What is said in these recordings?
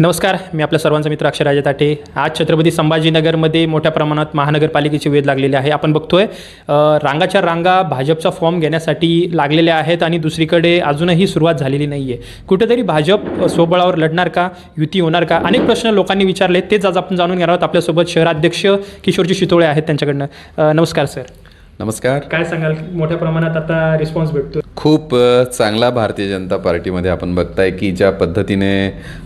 नमस्कार मी आपल्या सर्वांचा मित्र अक्षराजा ताटे. आज छत्रपती संभाजीनगरमध्ये मोठ्या प्रमाणात महानगरपालिकेचे वेध लागलेले आहे. आपण बघतोय रांगाच्या रांगा भाजपचा फॉर्म घेण्यासाठी लागलेल्या आहेत आणि दुसरीकडे अजूनही सुरुवात झालेली नाही आहे कुठेतरी भाजप स्वबळावर लढणार का? युती होणार का? अनेक प्रश्न लोकांनी विचारले तेच आज आपण जाणून घेणार आहोत. आपल्यासोबत शहराध्यक्ष किशोरजी शितोळे आहेत त्यांच्याकडनं. नमस्कार सर. नमस्कार. काय सांगाल? मोठ्या प्रमाणात आता रिस्पॉन्स भेटतो खूप चांगला भारतीय जनता पार्टीमध्ये आपण बघताय की ज्या पद्धतीने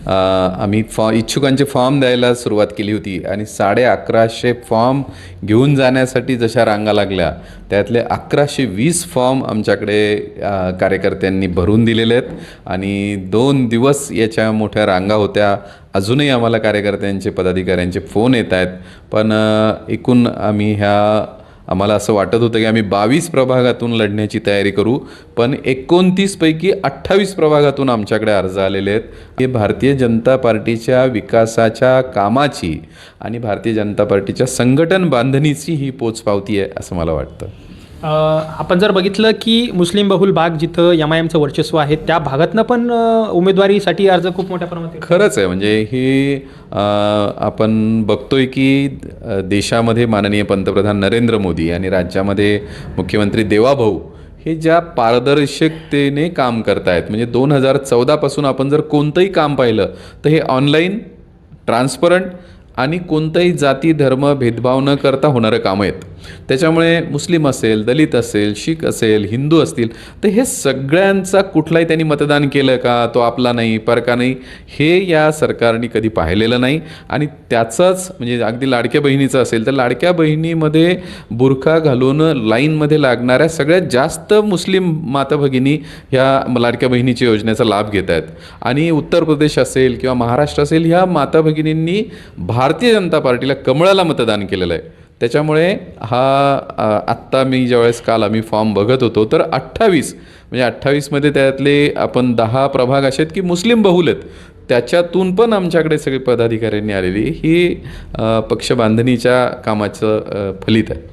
आम्ही फॉ इच्छुकांचे फॉर्म द्यायला सुरुवात केली होती आणि साडे अकराशे फॉर्म घेऊन जाण्यासाठी जशा रांगा लागल्या त्यातले अकराशे वीस फॉर्म आमच्याकडे कार्यकर्त्यांनी भरून दिलेले आहेत आणि दोन दिवस याच्या मोठ्या रांगा होत्या. अजूनही आम्हाला कार्यकर्त्यांचे पदाधिकाऱ्यांचे फोन येत आहेत. पण एकूण आम्ही ह्या आम्हाला असं वाटत होतं की आम्ही बावीस प्रभागातून लढण्याची तयारी करू पण एकोणतीसपैकी अठ्ठावीस प्रभागातून आमच्याकडे अर्ज आलेले आहेत. हे भारतीय जनता पार्टीच्या विकासाच्या कामाची आणि भारतीय जनता पार्टीच्या संघटन बांधणीची ही पोचपावती आहे असं मला वाटतं. आपण जर बघितलं की मुस्लिम बहुल भाग जिथं एम आय एमचं वर्चस्व आहे त्या भागातनं पण उमेदवारीसाठी अर्ज खूप मोठ्या प्रमाणात खरंच आहे. म्हणजे हे आपण बघतोय की देशामध्ये माननीय पंतप्रधान नरेंद्र मोदी आणि राज्यामध्ये मुख्यमंत्री देवाभाऊ हे ज्या पारदर्शकतेने काम करतायत म्हणजे दोन हजार चौदापासून आपण जर कोणतंही काम पाहिलं तर हे ऑनलाईन ट्रान्सपरंट आणि कोणताही जाती धर्म भेदभाव न करता होणारं कामं आहेत. त्याच्यामुळे मुस्लिम असेल दलित असेल शीख असेल हिंदू असतील तर हे सगळ्यांचा कुठलाही त्यांनी मतदान केलं का तो आपला नाही परका नाही हे या सरकारने कधी पाहिलेलं नाही. आणि त्याचंच म्हणजे अगदी लाडक्या बहिणीचं असेल तर लाडक्या बहिणीमध्ये बुरखा घालून लाईनमध्ये लागणाऱ्या सगळ्यात जास्त मुस्लिम माता भगिनी ह्या लाडक्या बहिणीच्या योजनेचा लाभ घेत आहेत. आणि उत्तर प्रदेश असेल किंवा महाराष्ट्र असेल ह्या माता भगिनींनी भारतीय जनता पार्टीला कमळाला मतदान केलेलं आहे. त्याच्यामुळे हा आत्ता मी ज्यावेळेस काल आम्ही फॉर्म बघत होतो तर अठ्ठावीस म्हणजे अठ्ठावीसमध्ये त्यातले आपण दहा प्रभाग असे आहेत की मुस्लिम बहुल आहेत. त्याच्यातून पण आमच्याकडे सगळे पदाधिकाऱ्यांनी आलेली ही पक्ष बांधणीच्या कामाचं फलित आहे.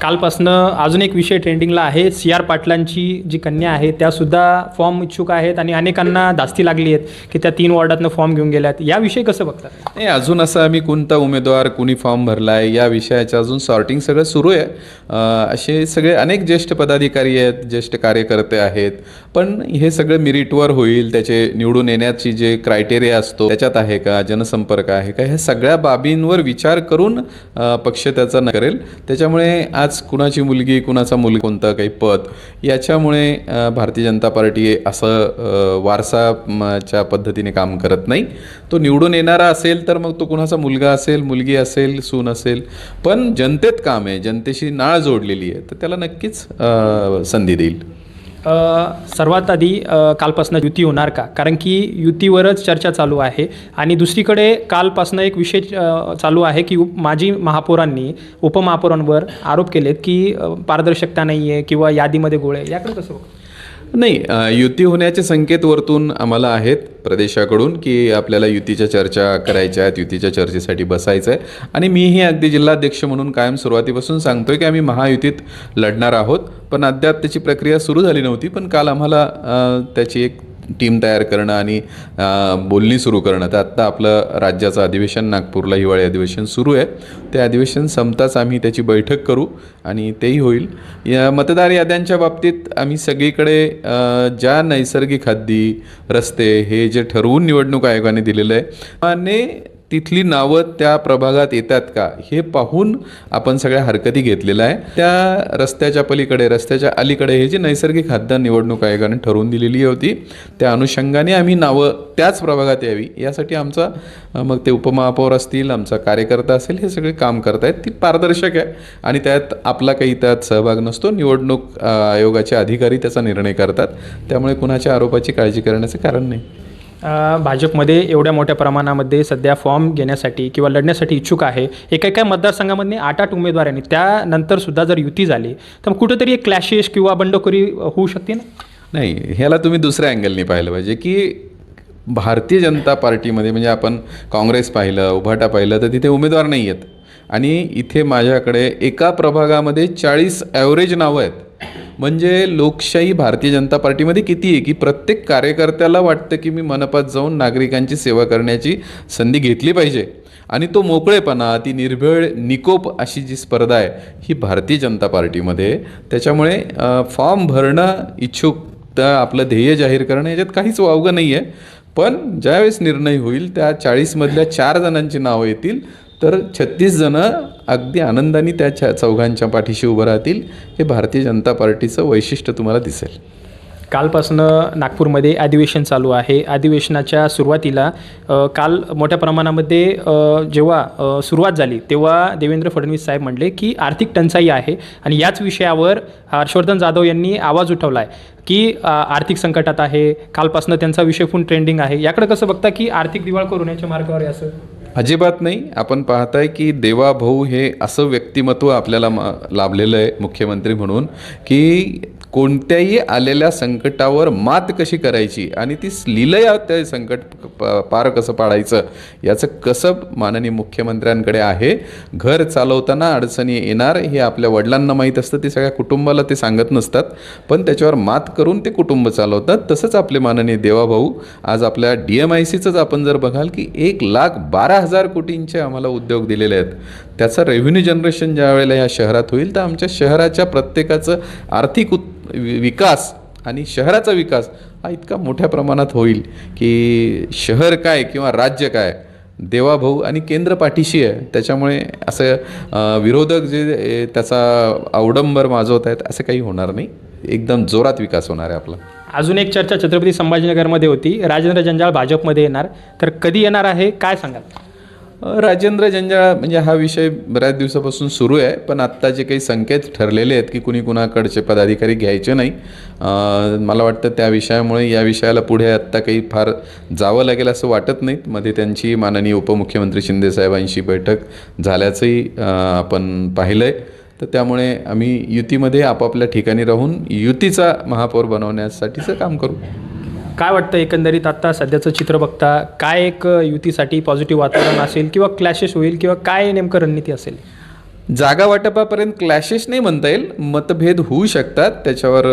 कालपासनं अजून एक विषय ट्रेंडिंगला आहे. सी आर पाटलांची जी कन्या आहे त्यासुद्धा फॉर्म इच्छुक आहेत आणि अनेकांना धास्ती लागली आहेत की त्या तीन वॉर्डातनं फॉर्म घेऊन गेल्यात. याविषयी कसं बघतात? नाही अजून असं आम्ही कोणता उमेदवार कुणी फॉर्म भरला आहे या विषयाचं अजून सॉर्टिंग सगळं सुरू आहे. अं, असे सगळे अनेक ज्येष्ठ पदाधिकारी आहेत ज्येष्ठ कार्यकर्ते आहेत. पण हे सगळं मिरिटवर होईल त्याचे निवडून येण्याची जे क्रायटेरिया असतो त्याच्यात आहे का जनसंपर्क आहे का ह्या सगळ्या बाबींवर विचार करून अं, पक्ष त्याचा न करेल. त्याच्यामुळे आज कुणाची मुलगी कुणाचा मुलगा कोणतं काही पद याच्यामुळे भारतीय जनता पार्टी असं वारसाच्या पद्धतीने काम करत नाही. तो निवडून येणारा असेल तर मग तो कुणाचा मुलगा असेल मुलगी असेल सून असेल पण जनतेत काम आहे जनतेशी नाळ जोडलेली आहे तर त्याला नक्कीच संधी देईल. सर्वात आधी कालपासनं युती होणार का कारण की युतीवरच चर्चा चालू आहे आणि दुसरीकडे कालपासनं एक विषय चालू आहे की उप माजी महापौरांनी उपमहापौरांवर आरोप केलेत की पारदर्शकता नाही आहे किंवा यादीमध्ये गोळे याकडे कसं बघता? नाही युती होण्याचे संकेत वरतून आम्हाला आहेत प्रदेशाकडून की आपल्याला युतीच्या चर्चा करायच्या आहेत युतीच्या चर्चेसाठी बसायचं आहे आणि मीही अगदी जिल्हाध्यक्ष म्हणून कायम सुरुवातीपासून सांगतोय की आम्ही महायुतीत लढणार आहोत. पण अद्याप त्याची प्रक्रिया सुरू झाली नव्हती पण काल आम्हाला त्याची एक टीम तयार करणं आणि बोलणी सुरू करणं. तर आत्ता आपलं राज्याचं अधिवेशन नागपूरला हिवाळी अधिवेशन सुरू आहे. ते अधिवेशन संपताच आम्ही त्याची बैठक करू आणि तेही होईल. या मतदार याद्यांच्या बाबतीत आम्ही सगळीकडे ज्या नैसर्गिक हद्दी रस्ते हे जे ठरवून निवडणूक आयोगाने दिलेलं आहे आणि तिथली नावं त्या प्रभागात येतात का? हे पाहून आपण सगळ्या हरकती घेतलेल्या आहे त्या रस्त्याच्या पलीकडे रस्त्याच्या अलीकडे हे जी नैसर्गिक हद्द निवडणूक आयोगाने ठरवून दिलेली होती त्या अनुषंगाने आम्ही नावं त्याच प्रभागात यावी. यासाठी आमचा मग ते उपमहापौर असतील आमचा कार्यकर्ता असेल हे सगळे काम करतायत. ती पारदर्शक आहे आणि त्यात आपला काही त्यात सहभाग नसतो. निवडणूक आयोगाचे अधिकारी त्याचा निर्णय करतात. त्यामुळे कुणाच्या आरोपाची काळजी करण्याचं कारण नाही. भाजपमध्ये एवढ्या मोठ्या प्रमाणामध्ये सध्या फॉर्म घेण्यासाठी किंवा लढण्यासाठी इच्छुक आहे. एका एका मतदारसंघामध्ये आठ आठ उमेदवार आहे त्यानंतर जर युती झाली तर मग कुठेतरी एक क्लॅशेस किंवा बंडखोरी होऊ शकते ना? नाही ह्याला तुम्ही दुसऱ्या अँगलनी पाहिलं पाहिजे की भारतीय जनता पार्टीमध्ये म्हणजे आपण काँग्रेस पाहिलं उभाटा पाहिलं तर तिथे उमेदवार नाही आहेत. आणि इथे माझ्याकडे एका प्रभागामध्ये चाळीस ॲव्हरेज नावं आहेत. म्हणजे लोकशाही भारतीय जनता पार्टीमध्ये किती आहे? की प्रत्येक कार्यकर्त्याला वाटतं की मी मनपात जाऊन नागरिकांची सेवा करण्याची संधी घेतली पाहिजे. आणि तो मोकळेपणा ती निर्भेळ निकोप अशी जी स्पर्धा आहे ही भारतीय जनता पार्टीमध्ये त्याच्यामुळे फॉर्म भरणं इच्छुक तर आपलं ध्येय जाहीर करणं याच्यात काहीच वावगं नाही आहे पण ज्यावेळेस निर्णय होईल त्या चाळीसमधल्या चार जणांची नावं येतील तर छत्तीस जणं अगदी आनंदाने त्या च चौघांच्या पाठीशी उभं राहतील. हे भारतीय जनता पार्टीचं वैशिष्ट्य तुम्हाला दिसेल. कालपासनं नागपूरमध्ये अधिवेशन चालू आहे. अधिवेशनाच्या सुरुवातीला काल मोठ्या प्रमाणामध्ये जेव्हा सुरुवात झाली तेव्हा देवेंद्र फडणवीस साहेब म्हणले की आर्थिक टंचाई आहे आणि याच विषयावर हर्षवर्धन जाधव यांनी आवाज उठवला आहे की आर्थिक संकटात आहे. कालपासनं त्यांचा विषय पण ट्रेंडिंग आहे. याकडे कसं बघता की आर्थिक दिवाळखोर होण्याच्या मार्गावर आहे असं? अजिबात नाही. आपण पाहताय की देवा भाऊ हे असं व्यक्तिमत्व आपल्याला मा- लाभलेलं आहे मुख्यमंत्री म्हणून की कोणत्याही आलेल्या संकटावर मात कशी करायची? आणि ती लिलया त्या संकट प- पार कसं पाडायचं? याचं कसं माननीय मुख्यमंत्र्यांकडे आहे? घर चालवताना अडचणी येणार हे आपल्या वडिलांना माहीत असतं ते सगळ्या कुटुंबाला ते सांगत नसतात. पण त्याच्यावर मात करून ते कुटुंब चालवतात. तसंच आपले माननीय देवाभाऊ आज आपल्या डी एम आय सीचंच आपण जर बघाल की एक लाख बारा हजार कोटींचे आम्हाला उद्योग दिलेले आहेत. त्याचं रेव्हेन्यू जनरेशन ज्या वेळेला या शहरात होईल तर आमच्या शहराच्या प्रत्येकाचं आर्थिक उत विकास आणि शहराचा विकास हा इतका मोठ्या प्रमाणात होईल की शहर काय किंवा राज्य काय देवाभाऊ आणि केंद्र पाठीशी आहे. त्याच्यामुळे असं विरोधक जे त्याचा अवडंबर माजवत आहेत असं काही होणार नाही. एकदम जोरात विकास होणार आहे आपला. अजून एक चर्चा छत्रपती संभाजीनगरमध्ये होती. राजेंद्र जंजाळ भाजपमध्ये येणार. तर कधी येणार आहे? काय सांगाल? राजेंद्र जंजाळ म्हणजे हा विषय बऱ्याच दिवसापासून सुरू आहे पण आत्ता जे काही संकेत ठरलेले आहेत की कुणी कुणाकडचे पदाधिकारी घ्यायचे नाही मला वाटतं त्या विषयामुळे या विषयाला पुढे आत्ता काही फार जावं लागेल असं वाटत नाहीत. मध्ये त्यांची माननीय उपमुख्यमंत्री शिंदेसाहेबांशी बैठक झाल्याचंही आपण पाहिलं आहे तर त्यामुळे आम्ही युतीमध्ये आपापल्या ठिकाणी राहून युतीचा महापौर बनवण्यासाठीचं काम करू. काय वाटतं एकंदरीत आत्ता सध्याचं चित्र बघता? काय एक युतीसाठी पॉझिटिव्ह वातावरण असेल किंवा क्लॅशेस होईल किंवा काय नेमकं रणनीती असेल? जागा वाटपापर्यंत क्लॅशेस नाही म्हणता येईल मतभेद होऊ शकतात. त्याच्यावर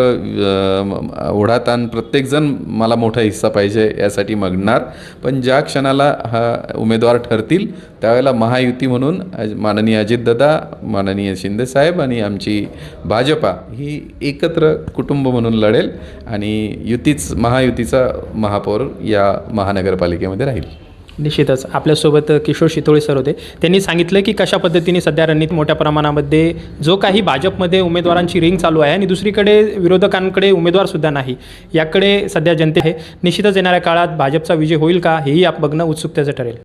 ओढाताण प्रत्येकजण मला मोठा हिस्सा पाहिजे यासाठी मागणार. पण ज्या क्षणाला हा उमेदवार ठरतील त्यावेळेला महायुती म्हणून अज- माननीय अजितदादा माननीय शिंदेसाहेब आणि आमची भाजपा ही एकत्र कुटुंब म्हणून लढेल आणि युतीच महायुतीचा महापौर या महानगरपालिकेमध्ये राहील. निश्चितच. आपल्यासोबत किशोर शितोळे सर होते. त्यांनी सांगितलं की कशा पद्धतीने सध्या रणनीत मोठ्या प्रमाणामध्ये जो काही भाजपमध्ये उमेदवारांची रिंग चालू आहे आणि दुसरीकडे विरोधकांकडे उमेदवारसुद्धा नाही. याकडे सध्या जनते आहे निश्चितच येणाऱ्या काळात भाजपचा विजय होईल का हेही आप बघणं उत्सुकतेचं ठरेल.